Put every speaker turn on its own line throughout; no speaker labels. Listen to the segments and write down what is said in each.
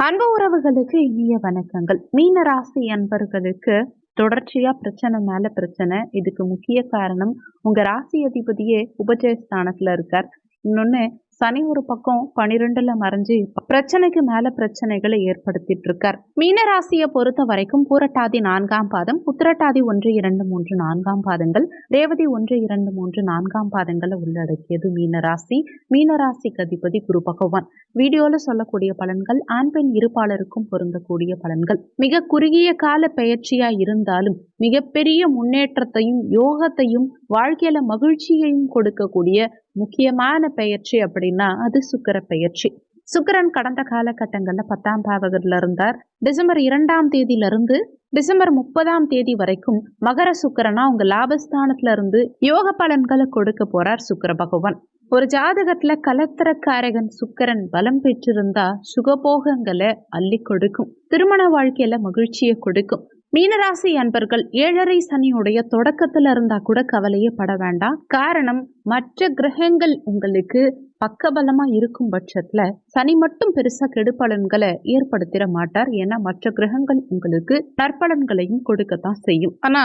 அன்பு உறவுகளுக்கு இனிய வணக்கங்கள். மீன ராசி அன்பர்களுக்கு தொடர்ச்சியா பிரச்சனை மேல பிரச்சனை. இதுக்கு முக்கிய காரணம் உங்க ராசி அதிபதியே உபஜயஸ்தானத்துல இருக்கார். இன்னொன்னு சனி ஒரு பக்கம் பனிரெண்டுல மறைஞ்சு பிரச்சனைக்கு மேல பிரச்சனைகளை ஏற்படுத்திட்டு இருக்கார் மீனராசியை பொறுத்த வரைக்கும் பூரட்டாதி நான்காம் பாதம் உத்திரட்டாதி ஒன்று இரண்டு மூன்று நான்காம் பாதங்கள் ரேவதி ஒன்று இரண்டு மூன்று நான்காம் பாதங்களை உள்ளடக்கியது மீனராசி. மீனராசிக்கு அதிபதி குரு பகவான். வீடியோல சொல்லக்கூடிய பலன்கள் ஆண் பெண் இருப்பாளருக்கும் பொருந்தக்கூடிய பலன்கள். மிக குறுகிய கால பெயர்ச்சியா இருந்தாலும் மிகப்பெரிய முன்னேற்றத்தையும் யோகத்தையும் வாழ்க்கையில மகிழ்ச்சியையும் கொடுக்கக்கூடிய முக்கியமான பெயர்ச்சி அப்படின்னா அது சுக்கர பெயர்ச்சி சுக்கரன் கடந்த காலகட்டங்கள்ல பத்தாம் பாவகர்ல இருந்தார். டிசம்பர் இரண்டாம் தேதியில இருந்து டிசம்பர் முப்பதாம் தேதி வரைக்கும் மகர சுக்கரனா உங்க லாபஸ்தானத்துல இருந்து யோக பலன்களை கொடுக்க போறார் சுக்கர பகவான். ஒரு ஜாதகத்துல கலத்திரக்காரகன் சுக்கரன் பலம் பெற்றிருந்தா சுகபோகங்களை அள்ளி கொடுக்கும். திருமண வாழ்க்கையில மகிழ்ச்சியை கொடுக்கும். மீனராசி அன்பர்கள் ஏழரை சனியுடைய தொடக்கத்தில் இருந்தா கூட கவலையே பட வேண்டாம். காரணம் மற்ற கிரகங்கள் உங்களுக்கு பக்கபலமா இருக்கும் பட்சத்துல சனி மட்டும் பெருசா கெடுபலன்களை ஏற்படுத்திட மாட்டார். ஏன்னா மற்ற கிரகங்கள் உங்களுக்கு நற்பலன்களையும் கொடுக்கத்தான் செய்யும். ஆனா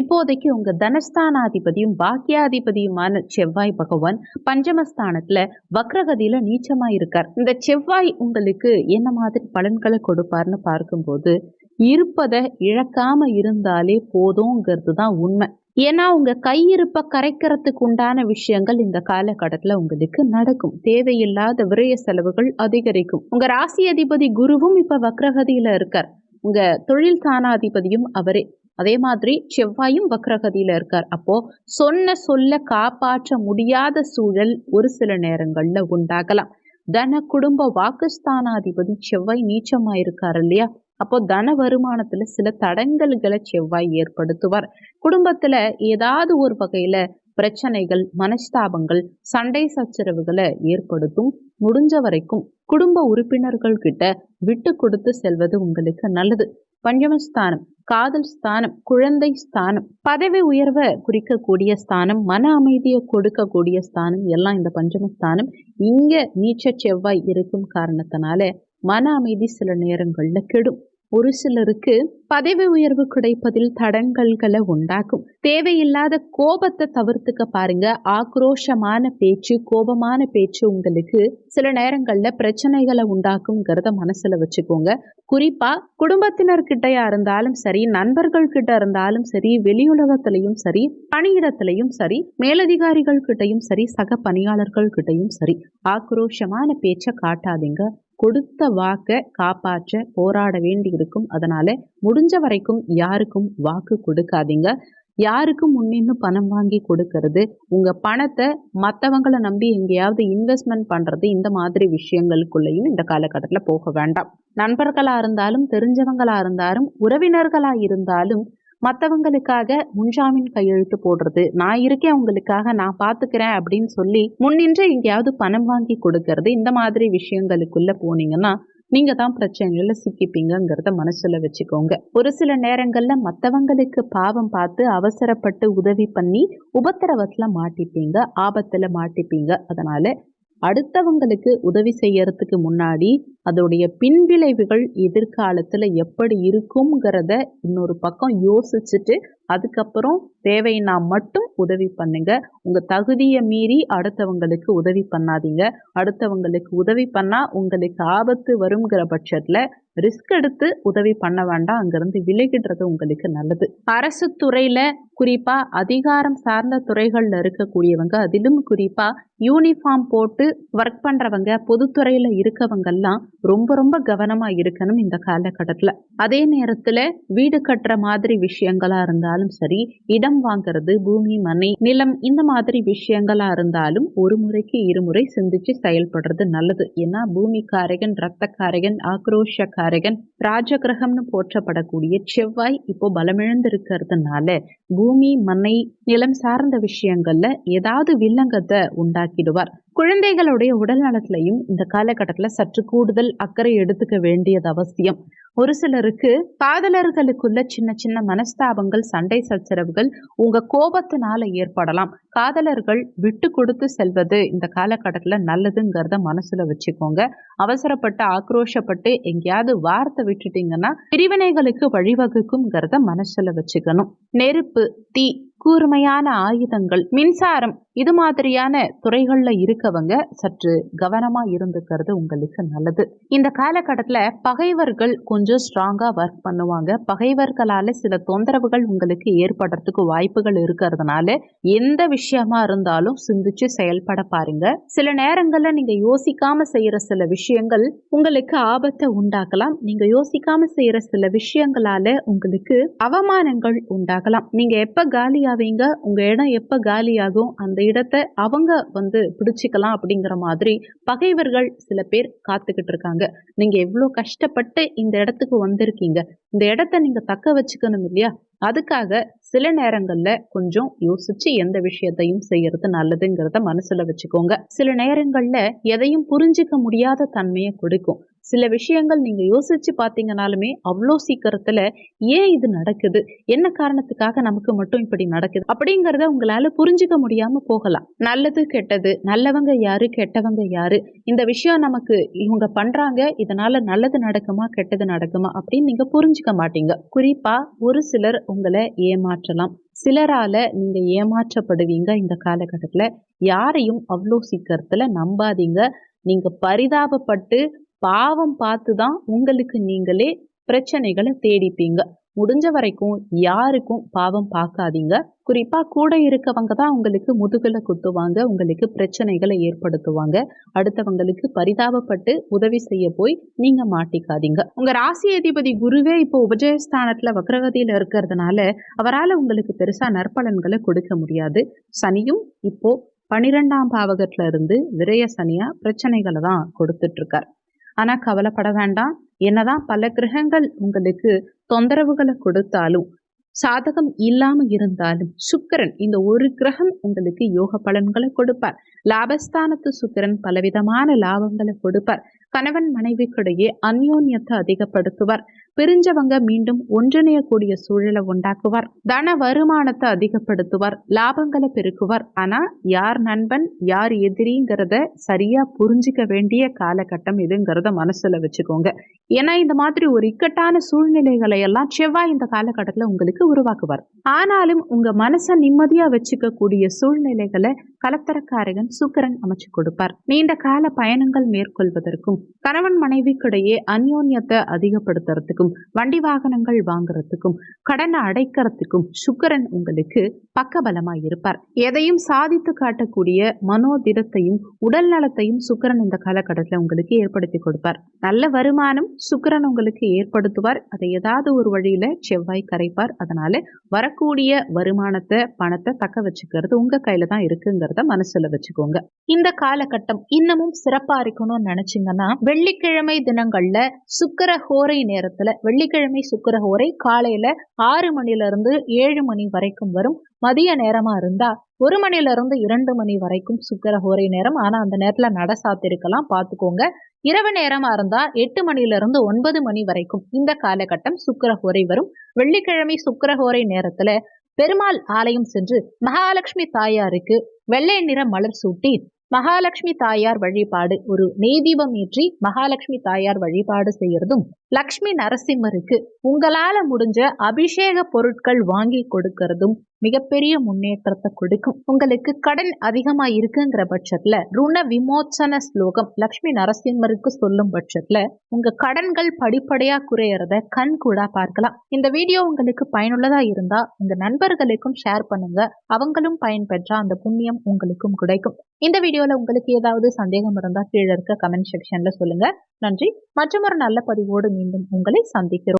இப்போதைக்கு உங்க தனஸ்தானாதிபதியும் பாக்கியாதிபதியுமான செவ்வாய் பகவான் பஞ்சமஸ்தானத்துல வக்ரகதியில நீச்சமா இருக்கார். இந்த செவ்வாய் உங்களுக்கு என்ன மாதிரி பலன்களை கொடுப்பார்னு பார்க்கும்போது இருப்பதை இழக்காம இருந்தாலே போதுங்கிறது தான் உண்மை. ஏன்னா உங்க கையிருப்பை கரைக்கிறதுக்கு உண்டான விஷயங்கள் இந்த காலகட்டத்தில் உங்களுக்கு நடக்கும். தேவையில்லாத விரய செலவுகள் அதிகரிக்கும். உங்க ராசி அதிபதி குருவும் இப்ப வக்ரகதியில இருக்கார். உங்க தொழில் தானாதிபதியும் அவரே. அதே மாதிரி செவ்வாயும் வக்ரகதியில இருக்கார். அப்போ சொன்ன சொல்ல காப்பாற்ற முடியாத சூழல் ஒரு சில நேரங்கள்ல உண்டாகலாம். தன குடும்ப வாக்குஸ்தானாதிபதி செவ்வாய் நீச்சமாயிருக்கார் இல்லையா? அப்போ தன வருமானத்துல சில தடங்கல்களை செவ்வாய் ஏற்படுத்துவார். குடும்பத்துல ஏதாவது ஒரு வகையில பிரச்சனைகள் மனஸ்தாபங்கள் சண்டை சச்சரவுகளை ஏற்படுத்தும். முடிஞ்ச வரைக்கும் குடும்ப உறுப்பினர்கள் கிட்ட விட்டு கொடுத்து செல்வது உங்களுக்கு நல்லது. பஞ்சமஸ்தானம் காதல் ஸ்தானம் குழந்தை ஸ்தானம் பதவி உயர்வை குறிக்கக்கூடிய ஸ்தானம் மன அமைதியை கொடுக்கக்கூடிய ஸ்தானம் எல்லாம் இந்த பஞ்சமஸ்தானம் இங்க நீச்ச செவ்வாய் இருக்கும் காரணத்தினால மன அமைதி சில நேரங்களில் கெடும். ஒரு சிலருக்கு பதவி உயர்வு கிடைப்பதில் தடங்கல்களை உண்டாக்கும். தேவையில்லாத கோபத்தை தவிர்த்துக்க பாருங்க. ஆக்ரோஷமான பேச்சு கோபமான பேச்சு உங்களுக்கு சில நேரங்கள்ல பிரச்சனைகளை உண்டாக்குங்கிறத மனசுல வச்சுக்கோங்க. குறிப்பா குடும்பத்தினர்கிட்டயா இருந்தாலும் சரி நண்பர்கள் கிட்ட இருந்தாலும் சரி வெளியுலகத்திலையும் சரி பணியிடத்திலையும் சரி மேலதிகாரிகள் கிட்டையும் சரி சக பணியாளர்கள் கிட்டையும் சரி ஆக்ரோஷமான பேச்சை காட்டாதீங்க. கொடுத்த வாக்கை காப்பாற்ற போராட வேண்டி இருக்கும் அதனால முடிஞ்ச வரைக்கும் யாருக்கும் வாக்கு கொடுக்காதீங்க. யாருக்கும் முன்னின்னு பணம் வாங்கி கொடுக்கறது. உங்க பணத்தை மற்றவங்களை நம்பி எங்கேயாவது இன்வெஸ்ட்மெண்ட் பண்றது இந்த மாதிரி விஷயங்களுக்குள்ளேயும் இந்த காலகட்டத்தில் போக வேண்டாம். நண்பர்களா இருந்தாலும் தெரிஞ்சவங்களா இருந்தாலும் உறவினர்களா இருந்தாலும் மற்றவங்களுக்காக முன்ஜாமீன் கையெழுத்து போடுறது. நான் இருக்கேன் உங்களுக்காக நான் பார்த்துக்கிறேன் அப்படின்னு சொல்லி முன்னின்று எங்கேயாவது பணம் வாங்கி கொடுக்கறது இந்த மாதிரி விஷயங்களுக்குள்ள போனீங்கன்னா நீங்க தான் பிரச்சனையில சிக்கிப்பீங்கிறத மனசுல வச்சுக்கோங்க. ஒரு சில நேரங்கள்ல மற்றவங்களுக்கு பாவம் பார்த்து அவசரப்பட்டு உதவி பண்ணி உபத்திரவத்துல மாட்டிப்பீங்க ஆபத்துல மாட்டிப்பீங்க. அதனால அடுத்தவங்களுக்கு உதவி செய்யறதுக்கு முன்னாடி அதோடைய பின்விளைவுகள் எதிர்காலத்தில் எப்படி இருக்குங்கிறத இன்னொரு பக்கம் யோசிச்சுட்டு அதுக்கப்புறம் தேவைன்னா மட்டும் உதவி பண்ணுங்க. உங்கள் தகுதியை மீறி அடுத்தவங்களுக்கு உதவி பண்ணாதீங்க. அடுத்தவங்களுக்கு உதவி பண்ணால் உங்களுக்கு ஆபத்து வருங்கிற பட்சத்தில் ரிஸ்க் எடுத்து உதவி பண்ண வேண்டாம். அங்கேருந்து விலகிடுறது உங்களுக்கு நல்லது. அரசு துறையில் குறிப்பாக அதிகாரம் சார்ந்த துறைகளில் இருக்கக்கூடியவங்க அதிலும் குறிப்பாக யூனிஃபார்ம் போட்டு ஒர்க் பண்ணுறவங்க பொதுத்துறையில் இருக்கவங்கெல்லாம் ரொம்ப ரொம்ப கவனமாக இருக்கணும் இந்த காலகட்டத்தில். அதே நேரத்தில் வீடு கட்டுற மாதிரி விஷயங்களாக இருந்தாலும் சரி இடம் வாங்குறது பூமி மனை நிலம் இந்த மாதிரி விஷயங்களாக இருந்தாலும் ஒரு முறைக்கு இருமுறை சிந்திச்சு செயல்படுறது நல்லது. ஏன்னா பூமி காரகன் ரத்த காரகன் ஆக்ரோஷ காரகன் ராஜகிரகம்னு போற்றப்படக்கூடிய செவ்வாய் இப்போ பலமிழந்திருக்கிறதுனால பூமி மனை நிலம் சார்ந்த விஷயங்கள்ல ஏதாவது வில்லங்கத்தை உண்டாக்கிடுவார். குழந்தைகளுடைய உடல் நலத்திலையும் இந்த காலகட்டத்தில் சற்று கூடுதல் அக்கறை எடுத்துக்க வேண்டியது அவசியம். ஒரு சிலருக்கு காதலர்களுக்குள்ள சின்ன சின்ன மனஸ்தாபங்கள் சண்டை சச்சரவுகள் உங்க கோபத்தினால ஏற்படலாம். காதலர்கள் விட்டு கொடுத்து செல்வது இந்த காலகட்டத்தில் நல்லதுங்கிறத மனசுல வச்சுக்கோங்க. அவசரப்பட்டு ஆக்ரோஷப்பட்டு எங்கேயாவது வார்த்தை விட்டுட்டீங்கன்னா பிரிவினைகளுக்கு வழிவகுக்கும்ங்கிறத மனசுல வச்சுக்கணும். நெருப்பு தீ கூர்மையான ஆயுதங்கள் மின்சாரம் இது மாதிரியான துறைகள்ல இருக்கவங்க சற்று கவனமா இருந்துக்கிறது உங்களுக்கு நல்லது. இந்த காலகட்டத்துல பகைவர்கள் கொஞ்சம் ஸ்ட்ராங்கா ஒர்க் பண்ணுவாங்க. பகைவர்களால சில தொந்தரவுகள் உங்களுக்கு ஏற்படுறதுக்கு வாய்ப்புகள் இருக்கிறதுனால எந்த விஷயமா இருந்தாலும் சிந்திச்சு செயல்பட பாருங்க. சில நேரங்கள்ல நீங்க யோசிக்காம செய்யற சில விஷயங்கள் உங்களுக்கு ஆபத்தை உண்டாக்கலாம். நீங்க யோசிக்காம செய்யற சில விஷயங்களால உங்களுக்கு அவமானங்கள் உண்டாகலாம். நீங்க எப்ப காலி காலியாவீங்க. உங்க இடம் எப்ப காலியாகும்? அந்த இடத்தை அவங்க வந்து பிடிச்சிக்கலாம் அப்படிங்கிற மாதிரி பகைவர்கள் சில பேர் காத்துக்கிட்டு இருக்காங்க. நீங்க எவ்வளோ கஷ்டப்பட்டு இந்த இடத்துக்கு வந்திருக்கீங்க? இந்த இடத்த நீங்க தக்க வச்சுக்கணும் இல்லையா? அதுக்காக சில நேரங்கள்ல கொஞ்சம் யோசிச்சு எந்த விஷயத்தையும் செய்யறது நல்லதுங்கிறத மனசுல வச்சுக்கோங்க. சில நேரங்கள்ல எதையும் புரிஞ்சுக்க முடியாத தன்மையை கொடுக்கும். சில விஷயங்கள் நீங்க யோசிச்சு பார்த்தீங்கனாலுமே அவ்வளோ சீக்கிரத்துல ஏன் இது நடக்குது? என்ன காரணத்துக்காக நமக்கு மட்டும் இப்படி நடக்குது? அப்படிங்கிறத உங்களால புரிஞ்சுக்க முடியாம போகலாம். நல்லது கெட்டது நல்லவங்க யாரு கெட்டவங்க யாரு? இந்த விஷயம் நமக்கு இவங்க பண்றாங்க இதனால நல்லது நடக்குமா கெட்டது நடக்குமா அப்படின்னு நீங்க புரிஞ்சுக்க மாட்டீங்க. குறிப்பா ஒரு சிலர் உங்களை ஏமாற்றலாம். சிலரால நீங்க ஏமாற்றப்படுவீங்க இந்த காலகட்டத்துல. யாரையும் அவ்வளோ சீக்கிரத்துல நம்பாதீங்க. நீங்க பரிதாபப்பட்டு பாவம் பார்த்து தான் உங்களுக்கு நீங்களே பிரச்சனைகளை தேடிப்பீங்க. முடிஞ்ச வரைக்கும் யாருக்கும் பாவம் பார்க்காதீங்க. குறிப்பா கூட இருக்கவங்க தான் உங்களுக்கு முதுகுல குத்துவாங்க உங்களுக்கு பிரச்சனைகளை ஏற்படுத்துவாங்க. அடுத்தவங்களுக்கு பரிதாபப்பட்டு உதவி செய்ய போய் நீங்க மாட்டிக்காதீங்க. உங்க ராசி அதிபதி குருவே இப்போ உபஜயஸ்தானத்துல வக்ரகதியில இருக்கிறதுனால அவரால் உங்களுக்கு பெருசா நற்பலன்களை கொடுக்க முடியாது. சனியும் இப்போ பனிரெண்டாம் பாவகத்துல இருந்து விரய சனியா பிரச்சனைகளை தான் கொடுத்துட்டு இருக்கார். ஆனா கவலைப்பட வேண்டாம். என்னதான் பல கிரகங்கள் உங்களுக்கு தொந்தரவுகளை கொடுத்தாலும் சாதகம் இல்லாம இருந்தாலும் சுக்கரன் இந்த ஒரு கிரகம் உங்களுக்கு யோக பலன்களை கொடுப்பார். லாபஸ்தானத்து சுக்கரன் பலவிதமான லாபங்களை கொடுப்பார். கணவன் மனைவிக்கிடையே அந்யோன்யத்தை அதிகப்படுத்துவார். பிரிஞ்சவங்க மீண்டும் ஒன்றிணையக்கூடிய சூழலை உண்டாக்குவார். தன வருமானத்தை அதிகப்படுத்துவார். லாபங்களை பெருக்குவார். ஆனா யார் நண்பன் யார் எதிரிங்கிறத சரியா புரிஞ்சிக்க வேண்டிய காலகட்டம் இதுங்கிறத மனசுல வச்சுக்கோங்க. ஏன்னா இந்த மாதிரி ஒரு இக்கட்டான சூழ்நிலைகளை எல்லாம் செவ்வாய் இந்த காலகட்டத்தில் உங்களுக்கு உருவாக்குவார். ஆனாலும் உங்க மனசை நிம்மதியா வச்சுக்க கூடிய சூழ்நிலைகளை கலத்தரக்காரகன் சுக்கரன் அமைச்சு கொடுப்பார். நீண்ட கால பயணங்கள் மேற்கொள்வதற்கும் கணவன் மனைவிக்கிடையே அந்யோன்யத்தை அதிகப்படுத்துறதுக்கும் வண்டி வாகனங்கள் வாங்குறதுக்கும் கடனை அடைக்கிறதுக்கும் சுக்கரன் உங்களுக்கு பக்கபலமா இருப்பார். எதையும் சாதித்து காட்டக்கூடிய மனோதிடத்தையும் உடல் நலத்தையும் சுக்கரன் இந்த காலகட்டத்தில் உங்களுக்கு ஏற்படுத்தி கொடுப்பார். நல்ல வருமானம் சுக்கரன் உங்களுக்கு ஏற்படுத்துவார். அதை ஏதாவது ஒரு வழியில செவ்வாய் கரைப்பார். அதனால வரக்கூடிய வருமானத்தை பணத்தை தக்க வச்சுக்கிறது உங்க கையில தான் இருக்குங்கிறத மனசுல வச்சுக்கோங்க. இந்த காலகட்டம் இன்னமும் சிறப்பா இருக்கணும்னு நினைச்சீங்கன்னா வெள்ளிக்கிழமை தினங்கள்ல சுக்கர ஹோரை நேரத்துல வெள்ளிக்கிழமை சுக்கர ஹோரை காலையில ஆறு மணில இருந்து ஏழு மணி வரைக்கும் வரும். மதிய நேரமா இருந்தா ஒரு மணில இருந்து இரண்டு மணி வரைக்கும் சுக்கர ஹோரை நேரம். ஆனா அந்த நேரத்துல நட சாத்திருக்கலாம் பாத்துக்கோங்க. இரவு நேரமா இருந்தா எட்டு மணில இருந்து ஒன்பது மணி வரைக்கும் இந்த காலகட்டம் சுக்கர ஹோரை வரும். வெள்ளிக்கிழமை சுக்கர ஹோரை நேரத்துல பெருமாள் ஆலயம் சென்று மகாலட்சுமி தாயாருக்கு வெள்ளை நிற மலர் சூட்டி மகாலட்சுமி தாயார் வழிபாடு. ஒரு நெய்தீபம் ஏற்றி மகாலட்சுமி தாயார் வழிபாடு செய்யறதும் லக்ஷ்மி நரசிம்மருக்கு உங்களால முடிஞ்ச அபிஷேக பொருட்கள் வாங்கி கொடுக்கறதும் மிகப்பெரிய முன்னேற்றத்தை கொடுக்கும். உங்களுக்கு கடன் அதிகமா இருக்குங்கிற பட்சத்துல ருண விமோச்சன ஸ்லோகம் லக்ஷ்மி நரசிம்மருக்கு சொல்லும் பட்சத்துல உங்க கடன்கள் படிப்படியா குறையறத கண் கூட பார்க்கலாம். இந்த வீடியோ உங்களுக்கு பயனுள்ளதா இருந்தா உங்க நண்பர்களுக்கும் ஷேர் பண்ணுங்க. அவங்களும் பயன்பெற்றா அந்த புண்ணியம் உங்களுக்கும் கிடைக்கும். இந்த வீடியோல உங்களுக்கு ஏதாவது சந்தேகம் இருந்தா கீழே இருக்க கமெண்ட் செக்ஷன்ல சொல்லுங்க. நன்றி. மற்றும் ஒரு நல்ல பதிவோடு மீண்டும் உங்களை சந்திக்கிறோம்.